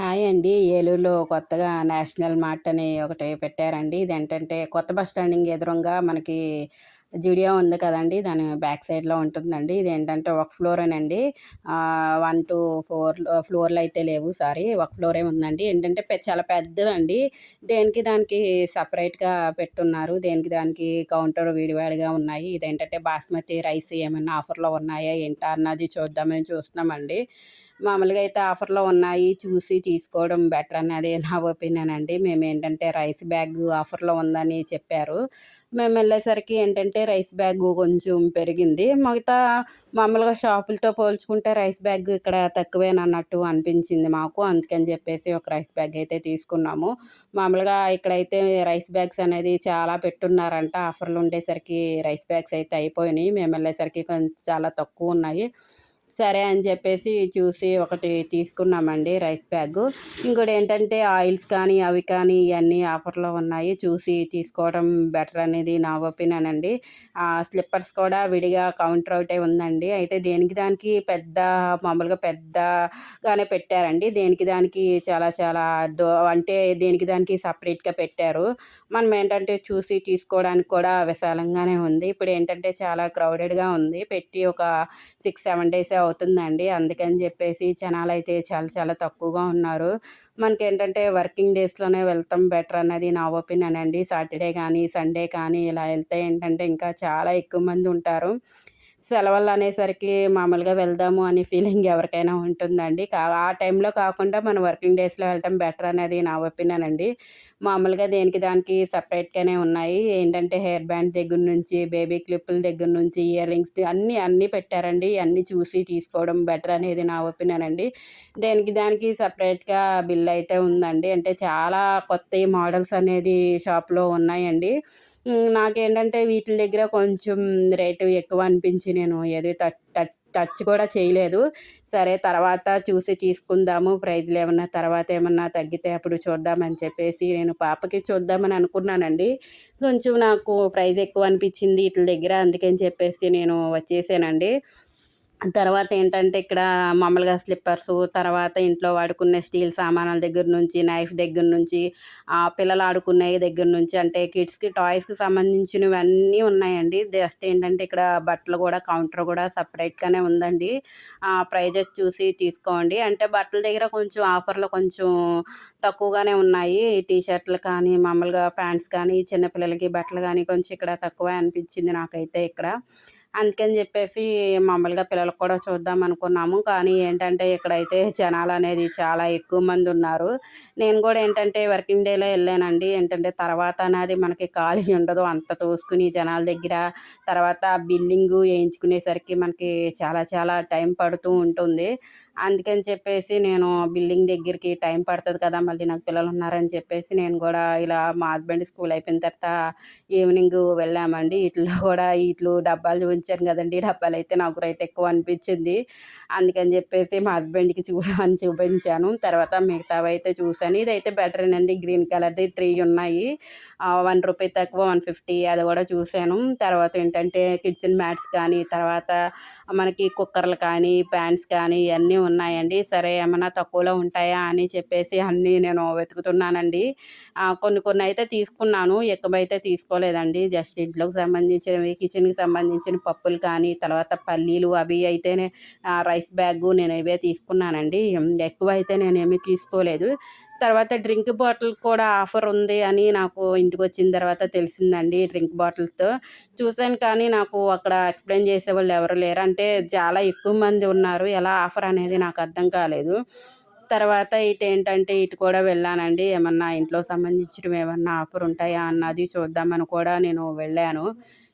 Hi అండి. ఏలూరులో కొత్తగా నేషనల్ మార్ట్ అని ఒకటి పెట్టారండి. ఇదేంటంటే కొత్త బస్ స్టాండింగ్ ఎదురుగా మనకి జుడియో ఉంది కదండి దాని బ్యాక్ సైడ్లో ఉంటుందండి. ఇది ఏంటంటే ఒక ఫ్లోరేనండి వన్ టు ఫోర్ ఫ్లోర్లు అయితే లేవు సారీ ఒక ఫ్లోరే ఉందండి. ఏంటంటే చాలా పెద్దదండి. దేనికి దానికి సపరేట్గా పెట్టున్నారు దేనికి దానికి కౌంటర్ విడివాడిగా ఉన్నాయి. ఇదేంటంటే బాస్మతి రైస్ ఏమైనా ఆఫర్లో ఉన్నాయా ఏంటా అన్నది చూద్దామని చూస్తున్నామండి. మామూలుగా అయితే ఆఫర్లో ఉన్నాయి చూసి తీసుకోవడం బెటర్ అన్నది నా ఒపీనియన్ అండి. మేము ఏంటంటే రైస్ బ్యాగ్ ఆఫర్లో ఉందని చెప్పారు. మేము వెళ్ళేసరికి ఏంటంటే రైస్ బ్యాగ్ కొంచెం పెరిగింది. మిగతా మామూలుగా షాపులతో పోల్చుకుంటే రైస్ బ్యాగ్ ఇక్కడ తక్కువేనన్నట్టు అనిపించింది మాకు. అందుకని చెప్పేసి ఒక రైస్ బ్యాగ్ అయితే తీసుకున్నాము. మామూలుగా ఇక్కడైతే రైస్ బ్యాగ్స్ అనేది చాలా పెట్టున్నారంట. ఆఫర్లు ఉండేసరికి రైస్ బ్యాగ్స్ అయితే అయిపోయినాయి. మేము వెళ్ళేసరికి కొంచెం చాలా తక్కువ ఉన్నాయి. సరే అని చెప్పేసి చూసి ఒకటి తీసుకున్నామండి రైస్ బ్యాగ్. ఇంకోటి ఏంటంటే ఆయిల్స్ కానీ అవి కానీ ఇవన్నీ ఆఫర్లో ఉన్నాయి. చూసి తీసుకోవడం బెటర్ అనేది నా ఒపీనియన్ అండి. స్లిప్పర్స్ కూడా విడిగా కౌంటర్ ఒకటే ఉందండి. అయితే దేనికి దానికి పెద్ద మామూలుగా పెద్దగానే పెట్టారండి. దేనికి దానికి చాలా చాలా దో అంటే దేనికి దానికి సపరేట్గా పెట్టారు. మనం ఏంటంటే చూసి తీసుకోవడానికి కూడా విశాలంగానే ఉంది. ఇప్పుడు ఏంటంటే చాలా క్రౌడెడ్గా ఉంది. పెట్టి ఒక సిక్స్ సెవెన్ డేస్ అవుతుందండి. అందుకని చెప్పేసి జనాలు అయితే చాలా చాలా తక్కువగా ఉన్నారు. మనకి ఏంటంటే వర్కింగ్ డేస్లోనే వెళ్తాం బెటర్ అన్నది నా ఒపీనియన్ అండి. సాటర్డే కానీ సండే కానీ ఇలా వెళ్తే ఏంటంటే ఇంకా చాలా ఎక్కువ మంది ఉంటారు. సెలవులు అనేసరికి మామూలుగా వెళ్దాము అనే ఫీలింగ్ ఎవరికైనా ఉంటుందండి. కా ఆ టైంలో కాకుండా మన వర్కింగ్ డేస్లో వెళ్ళటం బెటర్ అనేది నా ఒపీనియన్ అండి మామూలుగా దేనికి దానికి సపరేట్గానే ఉన్నాయి. ఏంటంటే హెయిర్ బ్యాండ్ దగ్గర నుంచి బేబీ క్లిప్పుల దగ్గర నుంచి ఇయర్ రింగ్స్ అన్నీ అన్నీ పెట్టారండి. అన్నీ చూసి తీసుకోవడం బెటర్ అనేది నా ఒపీనియన్ అండి దేనికి దానికి సపరేట్గా బిల్ అయితే ఉందండి. అంటే చాలా కొత్త మోడల్స్ అనేది షాప్లో ఉన్నాయండి. నాకేంటంటే వీటి దగ్గర కొంచెం రేటు ఎక్కువ అనిపించి నేను ఏది టచ్ టచ్ కూడా చేయలేదు. సరే తర్వాత చూసి తీసుకుందాము. ప్రైజ్లు ఏమన్నా తర్వాత ఏమన్నా తగ్గితే అప్పుడు చూద్దామని చెప్పేసి నేను పాపకి చూద్దామని అనుకున్నానండి. కొంచెం నాకు ప్రైజ్ ఎక్కువ అనిపించింది వీటి దగ్గర అందుకని చెప్పేసి నేను వచ్చేసానండి. తర్వాత ఏంటంటే ఇక్కడ మామూలుగా స్లిప్పర్స్ తర్వాత ఇంట్లో వాడుకునే స్టీల్ సామానాల దగ్గర నుంచి నైఫ్ దగ్గర నుంచి పిల్లలు ఆడుకునే దగ్గర నుంచి అంటే కిడ్స్కి టాయ్స్కి సంబంధించినవి అన్నీ ఉన్నాయండి. జస్ట్ ఏంటంటే ఇక్కడ బట్టలు కూడా కౌంటర్ కూడా సపరేట్గానే ఉందండి. ప్రైజెస్ చూసి తీసుకోండి. అంటే బట్టల దగ్గర కొంచెం ఆఫర్లు కొంచెం తక్కువగానే ఉన్నాయి. టీ షర్ట్లు కానీ మామూలుగా ప్యాంట్స్ కానీ చిన్నపిల్లలకి బట్టలు కానీ కొంచెం ఇక్కడ తక్కువ అనిపించింది నాకైతే ఇక్కడ. అందుకని చెప్పేసి మామూలుగా పిల్లలకు కూడా చూద్దాం అనుకున్నాము. కానీ ఏంటంటే ఇక్కడైతే జనాలు అనేది చాలా ఎక్కువ మంది ఉన్నారు. నేను కూడా ఏంటంటే వర్కింగ్ డేలో వెళ్ళానండి. ఏంటంటే తర్వాత అనేది మనకి ఖాళీ ఉండదు. అంత తోసుకుని జనాల దగ్గర తర్వాత బిల్లింగ్ వేయించుకునేసరికి మనకి చాలా చాలా టైం పడుతూ ఉంటుంది. అందుకని చెప్పేసి నేను బిల్డింగ్ దగ్గరికి టైం పడుతుంది కదా మళ్ళీ నాకు పిల్లలు ఉన్నారని చెప్పేసి నేను కూడా ఇలా మా హస్బెండ్ స్కూల్ అయిపోయిన తర్వాత ఈవినింగ్ వెళ్ళామండి. ఇట్లో కూడా ఇట్లు డబ్బాలు చూపించాను కదండి. డబ్బాలు అయితే నాకు రేట్ ఎక్కువ అనిపించింది. అందుకని చెప్పేసి మా హస్బెండ్కి చూడమని చూపించాను. తర్వాత మిగతావి అయితే చూశాను. ఇదైతే బెటర్ అండి గ్రీన్ కలర్ది త్రీ ఉన్నాయి. వన్ రూపీ తక్కువ వన్ ఫిఫ్టీ అది కూడా చూశాను. తర్వాత ఏంటంటే కిచెన్ మ్యాట్స్ కానీ తర్వాత మనకి కుక్కర్లు కానీ ప్యాన్స్ కానీ ఇవన్నీ ఉన్నాయండి. సరే ఏమైనా తక్కువలో ఉంటాయా అని చెప్పేసి అన్నీ నేను వెతుకుతున్నానండి. కొన్ని కొన్ని అయితే తీసుకున్నాను. ఎక్కువ అయితే తీసుకోలేదండి. జస్ట్ ఇంట్లోకి సంబంధించినవి కిచెన్కి సంబంధించిన పప్పులు కానీ తర్వాత పల్లీలు అవి అయితేనే రైస్ బ్యాగ్ నేను ఇవే తీసుకున్నానండి. ఎక్కువ అయితే నేనేమీ తీసుకోలేదు. తర్వాత డ్రింక్ బాటిల్ కూడా ఆఫర్ ఉంది అని నాకు ఇంటికి వచ్చిన తర్వాత తెలిసిందండి డ్రింక్ బాటిల్స్తో. చూశాను కానీ నాకు అక్కడ ఎక్స్ప్లెయిన్ చేసేవాళ్ళు ఎవరు లేరు. అంటే చాలా ఎక్కువ మంది ఉన్నారు. ఎలా ఆఫర్ అనేది నాకు అర్థం కాలేదు. తర్వాత ఇటు ఏంటంటే ఇటు కూడా వెళ్ళానండి. ఏమన్నా ఇంట్లో సంబంధించడం ఏమన్నా ఆఫర్ ఉంటాయా అన్నది చూద్దామని కూడా నేను వెళ్ళాను.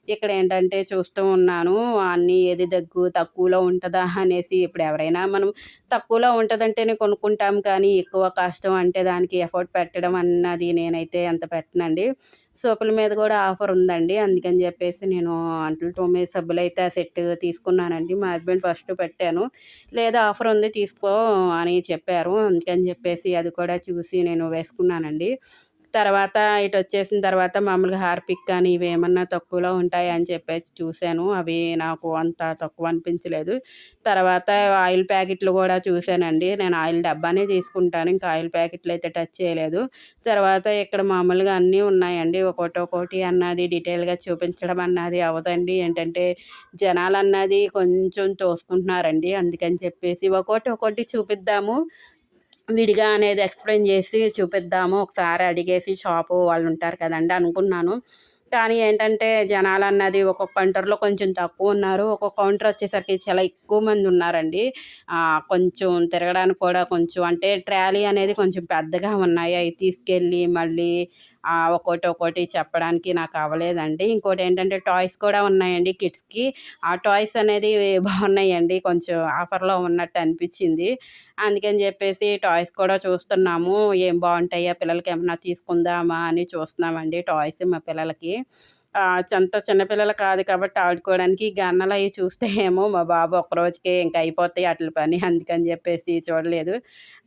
ఇక్కడ ఏంటంటే చూస్తూ ఉన్నాను అన్నీ ఏది దగ్గు తక్కువలో ఉంటుందా అనేసి ఇప్పుడు ఎవరైనా మనం తక్కువలో ఉంటుందంటేనే కొనుక్కుంటాం కానీ ఎక్కువ కష్టం అంటే దానికి ఎఫర్ట్ పెట్టడం అన్నది నేనైతే అంత పెట్టనండి. సోపుల మీద కూడా ఆఫర్ ఉందండి. అందుకని చెప్పేసి నేను అంటలు తోమే సబ్బులు అయితే ఆ సెట్ తీసుకున్నానండి. మా హస్బెండ్ ఫస్ట్ పెట్టాను. లేదా ఆఫర్ ఉంది తీసుకో అని చెప్పారు. అందుకని చెప్పేసి అది కూడా చూసి నేను వేసుకున్నానండి. తర్వాత ఇటు వచ్చేసిన తర్వాత మామూలుగా హార్పిక్ కానీ ఇవి ఏమన్నా తక్కువలో ఉంటాయి అని చెప్పేసి చూశాను. అవి నాకు అంత తక్కువ అనిపించలేదు. తర్వాత ఆయిల్ ప్యాకెట్లు కూడా చూశానండి. నేను ఆయిల్ డబ్బానే తీసుకుంటాను. ఇంకా ఆయిల్ ప్యాకెట్లు అయితే టచ్ చేయలేదు. తర్వాత ఇక్కడ మామూలుగా అన్నీ ఉన్నాయండి. ఒకటి ఒకటి అన్నది డీటెయిల్గా చూపించడం అన్నది అవదండి. ఏంటంటే జనాలు అన్నది కొంచెం తోసుకుంటున్నారండి. అందుకని చెప్పేసి ఒకటి ఒకటి చూపిద్దాము. విడిగా అనేది ఎక్స్ప్లెయిన్ చేసి చూపిద్దాము. ఒకసారి అడిగేసి షాపు వాళ్ళు ఉంటారు కదండి అనుకున్నాను. కానీ ఏంటంటే జనాలు అన్నది ఒక్కొక్క కౌంటర్లో కొంచెం తక్కువ ఉన్నారు. ఒక్కొక్క కౌంటర్ వచ్చేసరికి చాలా ఎక్కువ మంది ఉన్నారండి. కొంచెం తిరగడానికి కూడా కొంచెం అంటే ట్రాలీ అనేది కొంచెం పెద్దగా ఉన్నాయి. అవి తీసుకెళ్ళి మళ్ళీ ఒక్కోటి ఒక్కోటి చెప్పడానికి నాకు అవ్వలేదండి. ఇంకోటి ఏంటంటే టాయ్స్ కూడా ఉన్నాయండి కిడ్స్కి. ఆ టాయ్స్ అనేది బాగున్నాయండి. కొంచెం ఆఫర్లో ఉన్నట్టు అనిపించింది. అందుకని చెప్పేసి టాయ్స్ కూడా చూస్తున్నాము. ఏం బాగుంటాయా? పిల్లలకి ఏమన్నా తీసుకుందామా అని చూస్తున్నామండి టాయ్స్ మా పిల్లలకి. అంత చిన్నపిల్లలు కాదు కాబట్టి ఆడుకోవడానికి గన్నలు అవి చూస్తే ఏమో మా బాబు ఒక్కరోజుకే ఇంకా అయిపోతాయి అట్ల పని అందుకని చెప్పేసి చూడలేదు.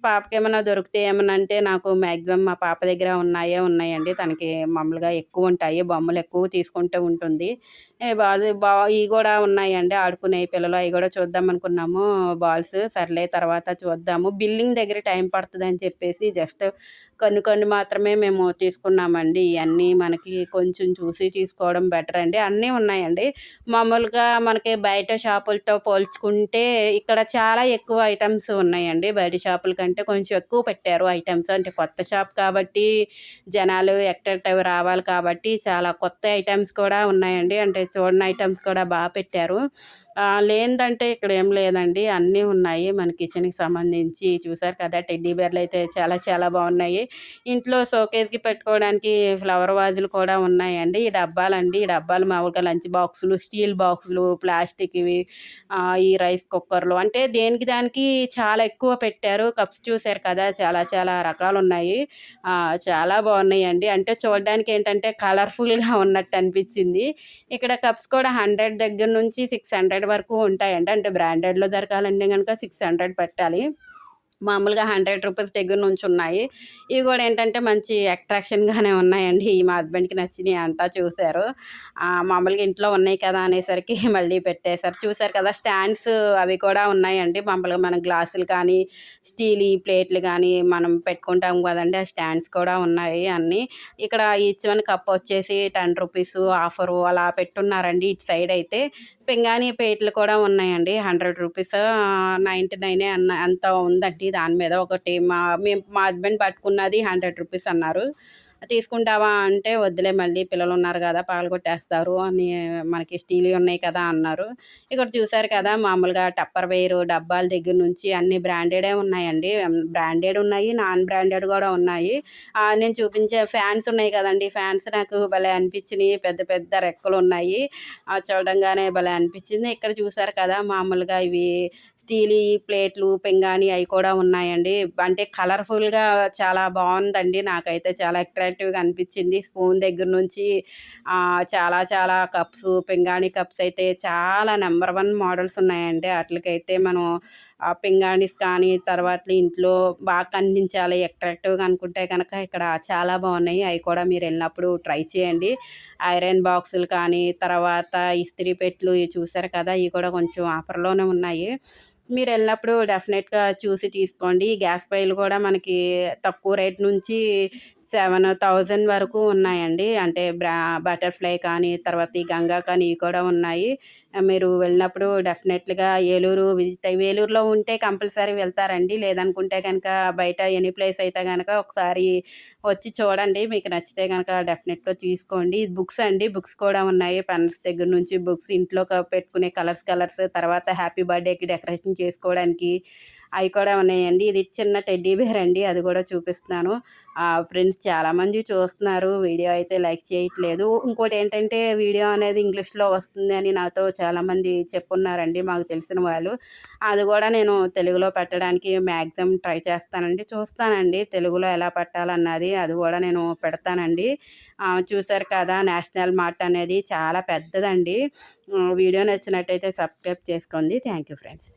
పాపకి ఏమైనా దొరికితే ఏమన్నా అంటే నాకు మ్యాక్సిమం మా పాప దగ్గర ఉన్నాయే ఉన్నాయండి. తనకి మామూలుగా ఎక్కువ ఉంటాయి. బొమ్మలు ఎక్కువ తీసుకుంటూ ఉంటుంది. బాగా బా ఇవి కూడా ఉన్నాయండి. ఆడుకునే పిల్లలు అవి కూడా చూద్దాం అనుకున్నాము. బాల్స్ సర్లే తర్వాత చూద్దాము. బిల్లింగ్ దగ్గర టైం పడుతుంది అని చెప్పేసి జస్ట్ కొన్ని కొన్ని మాత్రమే మేము తీసుకున్నామండి. ఇవన్నీ మనకి కొంచెం చూసి తీసుకోవడం బెటర్ అండి. అన్నీ ఉన్నాయండి. మామూలుగా మనకి బయట షాపులతో పోల్చుకుంటే ఇక్కడ చాలా ఎక్కువ ఐటమ్స్ ఉన్నాయండి. బయట షాపుల కంటే కొంచెం ఎక్కువ పెట్టారు ఐటమ్స్. అంటే కొత్త షాప్ కాబట్టి జనాలు ఎక్కడెక్కడ రావాలి కాబట్టి చాలా కొత్త ఐటమ్స్ కూడా ఉన్నాయండి. అంటే చూడని ఐటమ్స్ కూడా బాగా పెట్టారు. లేదంటే ఇక్కడ ఏం లేదండి. అన్నీ ఉన్నాయి. మన కిచెన్కి సంబంధించి చూసారు కదా టెడ్డీ బేర్లు అయితే చాలా చాలా బాగున్నాయి. ఇంట్లో షోకేస్కి పెట్టుకోవడానికి ఫ్లవర్ వాజులు కూడా ఉన్నాయండి. ఈ డబ్బాలండి. ఈ డబ్బాలు మామూలుగా లంచ్ బాక్సులు స్టీల్ బాక్సులు ప్లాస్టిక్ ఇవి ఈ రైస్ కుక్కర్లు అంటే దేనికి దానికి చాలా ఎక్కువ పెట్టారు. కప్స్ చూసారు కదా చాలా చాలా రకాలు ఉన్నాయి చాలా బాగున్నాయండి. అంటే చూడడానికి ఏంటంటే కలర్ఫుల్గా ఉన్నట్టు అనిపించింది. ఇక్కడ కప్స్ కూడా హండ్రెడ్ దగ్గర నుంచి సిక్స్ హండ్రెడ్ వరకు ఉంటాయండి. అంటే బ్రాండెడ్లో దొరకాలంటే కనుక సిక్స్ హండ్రెడ్ పెట్టాలి. మామూలుగా హండ్రెడ్ రూపీస్ దగ్గర నుంచి ఉన్నాయి. ఇవి కూడా ఏంటంటే మంచి అట్రాక్షన్గానే ఉన్నాయండి. మా హస్బెండ్కి నచ్చినాయి అంతా చూశారు. మామూలుగా ఇంట్లో ఉన్నాయి కదా అనేసరికి మళ్ళీ పెట్టేశారు. చూశారు కదా స్టాండ్స్ అవి కూడా ఉన్నాయండి. మామూలుగా మన గ్లాసులు కానీ స్టీల్ ప్లేట్లు కానీ మనం పెట్టుకుంటాం కదండి. ఆ స్టాండ్స్ కూడా ఉన్నాయి అన్నీ. ఇక్కడ ఈచ్ వన్ కప్ వచ్చేసి టెన్ రూపీస్ ఆఫరు అలా పెట్టున్నారండి. ఇటు సైడ్ అయితే పింగాణి ప్లేట్లు కూడా ఉన్నాయండి. హండ్రెడ్ రూపీస్ నైంటీ నైన్ అన్న అంత ఉందండి. దాని మీద ఒకటి మా మేము మా హస్బెండ్ పట్టుకున్నది హండ్రెడ్ రూపీస్ అన్నారు. తీసుకుంటావా అంటే వద్దులే మళ్ళీ పిల్లలు ఉన్నారు కదా పాలు కొట్టేస్తారు అని మనకి స్టీల్ ఉన్నాయి కదా అన్నారు. ఇక్కడ చూసారు కదా మామూలుగా టప్పర్ వేరు డబ్బాల దగ్గర నుంచి అన్ని బ్రాండెడే ఉన్నాయండి. బ్రాండెడ్ ఉన్నాయి నాన్ బ్రాండెడ్ కూడా ఉన్నాయి. నేను చూపించే ఫ్యాన్స్ ఉన్నాయి కదండి ఫ్యాన్స్ నాకు భలే అనిపించినాయి పెద్ద పెద్ద రెక్కలు ఉన్నాయి. చూడంగానే భలే అనిపించింది. ఇక్కడ చూసారు కదా మామూలుగా ఇవి స్టీల్ ప్లేట్లు పెంగాని అవి కూడా ఉన్నాయండి. అంటే కలర్ఫుల్గా చాలా బాగుందండి నాకైతే చాలా అట్రాక్టివ్గా అనిపించింది. స్పూన్ దగ్గర నుంచి చాలా చాలా కప్స్ పింగాణి కప్స్ అయితే చాలా నెంబర్ వన్ మోడల్స్ ఉన్నాయండి. వాటికైతే మనం పింగాణిస్ కానీ తర్వాత ఇంట్లో బాగా కనిపించాలి అట్రాక్టివ్గా అనుకుంటే కనుక ఇక్కడ చాలా బాగున్నాయి. అవి కూడా మీరు వెళ్ళినప్పుడు ట్రై చేయండి. ఐరన్ బాక్సులు కానీ తర్వాత ఇస్త్రీ పెట్లు ఇవి చూసారు కదా ఇవి కూడా కొంచెం ఆఫర్లోనే ఉన్నాయి. మీరు వెళ్ళినప్పుడు డెఫినెట్గా చూసి తీసుకోండి. గ్యాస్ పైలు కూడా మనకి తక్కువ రేట్ నుంచి సెవెన్ థౌజండ్ వరకు ఉన్నాయండి. అంటే బ్రా బటర్ఫ్లై కానీ తర్వాత ఈ గంగా కానీ ఇవి కూడా ఉన్నాయి. మీరు వెళ్ళినప్పుడు డెఫినెట్గా ఏలూరు విజిట్ అయ్యి ఉంటే కంపల్సరీ వెళ్తారండి. లేదనుకుంటే కనుక బయట ఎనీ ప్లేస్ అయితే కనుక ఒకసారి వచ్చి చూడండి. మీకు నచ్చితే కనుక డెఫినెట్గా తీసుకోండి. బుక్స్ అండి. బుక్స్ కూడా ఉన్నాయి. పెన్స్ దగ్గర నుంచి బుక్స్ ఇంట్లో పెట్టుకునే కలర్స్ కలర్స్ తర్వాత హ్యాపీ బర్త్డేకి డెకరేషన్ చేసుకోవడానికి అవి కూడా ఉన్నాయండి. ఇది చిన్న టెడ్డీ బేర్ అండి. అది కూడా చూపిస్తున్నాను. ఫ్రెండ్స్ చాలామంది చూస్తున్నారు. వీడియో అయితే లైక్ చేయట్లేదు. ఇంకోటి ఏంటంటే వీడియో అనేది ఇంగ్లీష్లో వస్తుంది అని నాతో చాలామంది చెప్పున్నారండి మాకు తెలిసిన వాళ్ళు. అది కూడా నేను తెలుగులో పెట్టడానికి మ్యాక్సిమం ట్రై చేస్తానండి. చూస్తానండి తెలుగులో ఎలా పెట్టాలన్నది అది కూడా నేను పెడతానండి. చూసారు కదా నేషనల్ మార్ట్ అనేది చాలా పెద్దదండి. వీడియో నచ్చినట్టయితే సబ్స్క్రైబ్ చేసుకోండి. Thank you friends.